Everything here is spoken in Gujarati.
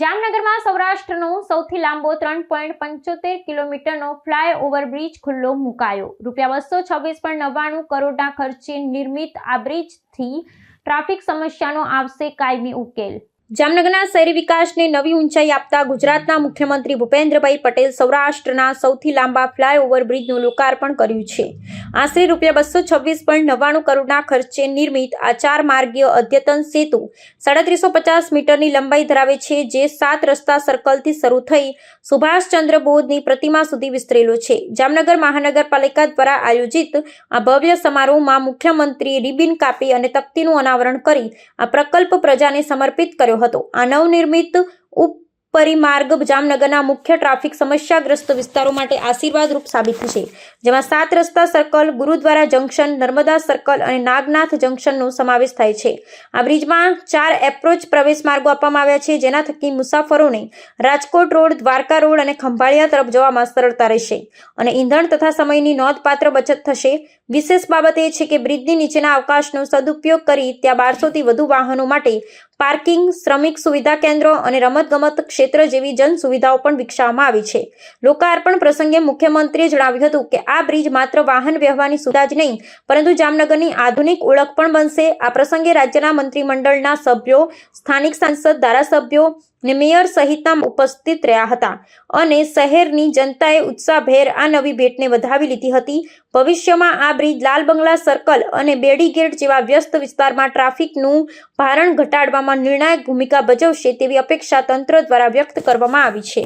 જામનગરમાં સૌરાષ્ટ્રનો સૌથી લાંબો ત્રણ પોઈન્ટ પંચોતેર કિલોમીટરનો ફ્લાયઓવર બ્રિજ ખુલ્લો મુકાયો. રૂપિયા બસો છવ્વીસ પોઈન્ટ નવ્વાણું કરોડના ખર્ચે નિર્મિત આ બ્રિજથી ટ્રાફિક સમસ્યાનો આવશે કાયમી ઉકેલ. જામનગરના શહેરી વિકાસને નવી ઊંચાઈ આપતા ગુજરાતના મુખ્યમંત્રી ભૂપેન્દ્રભાઈ પટેલ સૌરાષ્ટ્રના સૌથી લાંબા ફ્લાયઓવર બ્રિજનું લોકાર્પણ કર્યું છે. આશરે રૂપિયા બસો છવ્વીસ પોઈન્ટ નવ્વાણું કરોડના ખર્ચે નિર્મિત આ ચાર માર્ગીય અદ્યતન સેતુ સાડત્રીસો પચાસ મીટરની લંબાઈ ધરાવે છે, જે સાત રસ્તા સર્કલથી શરૂ થઈ સુભાષચંદ્ર બોઝની પ્રતિમા સુધી વિસ્તરેલો છે. જામનગર મહાનગરપાલિકા દ્વારા આયોજિત આ ભવ્ય સમારોહમાં મુખ્યમંત્રીએ રિબિન કાપી અને તકતીનું અનાવરણ કરી આ પ્રકલ્પ પ્રજાને સમર્પિત કર્યો હતો. આ નવનિર્મિત ઉપપરિમાર્ગ જામનગરના મુખ્ય ટ્રાફિક સમસ્યાગ્રસ્ત વિસ્તારો માટે આશીર્વાદરૂપ સાબિત થશે જેમાં સાત રસ્તા circle, Gurudwara junction, Narmada circle અને નાગનાથ જંકશનનો સમાવેશ થાય છે. આ બ્રિજમાં ચાર એપ્રોચ પ્રવેશ માર્ગો આપવામાં આવ્યા છે, જેના થકી મુસાફરોને રાજકોટ રોડ, દ્વારકા રોડ અને ખંભાળિયા તરફ જવામાં સરળતા રહેશે અને ઈંધણ તથા સમયની નોંધપાત્ર બચત થશે. વિશેષ બાબત એ છે કે બ્રિજની નીચેના અવકાશનો સદુપયોગ કરી ત્યાં બારસોથી વધુ વાહનો માટે પાર્કિંગ, શ્રમિક સુવિધા કેન્દ્રો અને રમતગમત ક્ષેત્ર જેવી જન સુવિધાઓ પણ વિકસાવવામાં આવી છે. લોકાર્પણ પ્રસંગે મુખ્યમંત્રીએ જણાવ્યું હતું કે, આ બ્રિજ માત્ર વાહન વ્યવહારની સુવિધા જ નહીં, પરંતુ જામનગરની આધુનિક ઓળખ પણ બનશે. આ પ્રસંગે રાજ્યના મંત્રીમંડળના સભ્યો, સ્થાનિક સાંસદ, ધારાસભ્યો ને મેયર સહિતના ઉપસ્થિત રહ્યા હતા અને શહેરની જનતાએ ઉત્સાહભેર આ નવી ભેટને વધાવી લીધી હતી. ભવિષ્યમાં આ બ્રિજ લાલ બંગલા સર્કલ અને બેડી ગેટ જેવા વ્યસ્ત વિસ્તારમાં ટ્રાફિકનું ભારણ ઘટાડવામાં નિર્ણાયક ભૂમિકા ભજવશે તેવી અપેક્ષા તંત્ર દ્વારા વ્યક્ત કરવામાં આવી છે.